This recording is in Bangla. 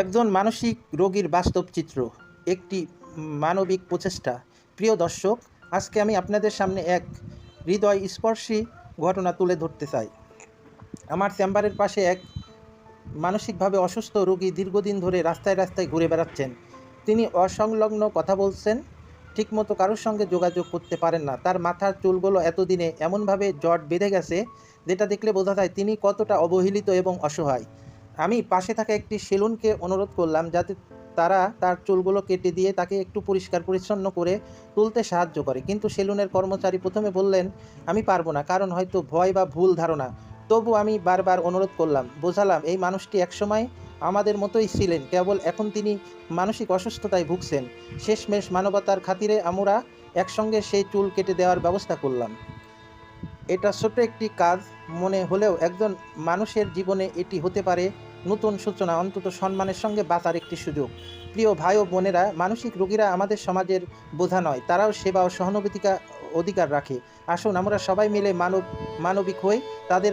একজন মানসিক রোগীর বাস্তব চিত্র, একটি মানবিক প্রচেষ্টা। প্রিয় দর্শক, আজকে আমি আপনাদের সামনে এক হৃদয় স্পর্শী ঘটনা তুলে ধরতে চাই। আমার চেম্বারের পাশে এক মানসিকভাবে অসুস্থ রোগী দীর্ঘদিন ধরে রাস্তায় রাস্তায় ঘুরে বেড়াচ্ছেন। তিনি অসংলগ্ন কথা বলছেন, ঠিকমতো কারোর সঙ্গে যোগাযোগ করতে পারেন না। তার মাথার চুলগুলো এতদিনে এমনভাবে জট বেঁধে গেছে, যেটা দেখলে বোঝা যায় তিনি কতটা অবহেলিত এবং অসহায়। আমি পাশে থাকা একটি সেলুনকে অনুরোধ করলাম যাতে তারা তার চুলগুলো কেটে দিয়ে তাকে একটু পরিষ্কার পরিচ্ছন্ন করে তুলতে সাহায্য করে। কিন্তু সেলুনের কর্মচারী প্রথমে বললেন, আমি পারব না, কারণ হয়তো ভয় বা ভুল ধারণা। তবু আমি বারবার অনুরোধ করলাম, বোঝালাম, এই মানুষটি একসময় আমাদের মতোই ছিলেন, কেবল এখন তিনি মানসিক অসুস্থতায় ভুগছেন। শেষমেশ মানবতার খাতিরে আমরা একসঙ্গে সেই চুল কেটে দেওয়ার ব্যবস্থা করলাম। এটা ছোট একটি কাজ, মনে হলেও একজন মানুষের জীবনে এটি হতে পারে নতুন সূচনা, অন্তত সম্মানের সঙ্গে বাঁচার একটি সুযোগ। প্রিয় ভাই ও বোনেরা, মানসিক রোগীরা আমাদের সমাজের বোঝা নয়, তারাও সেবা ও সহানুভূতিকা অধিকার রাখে। আসুন, আমরা সবাই মিলে মানব, মানবিক হই, তাদের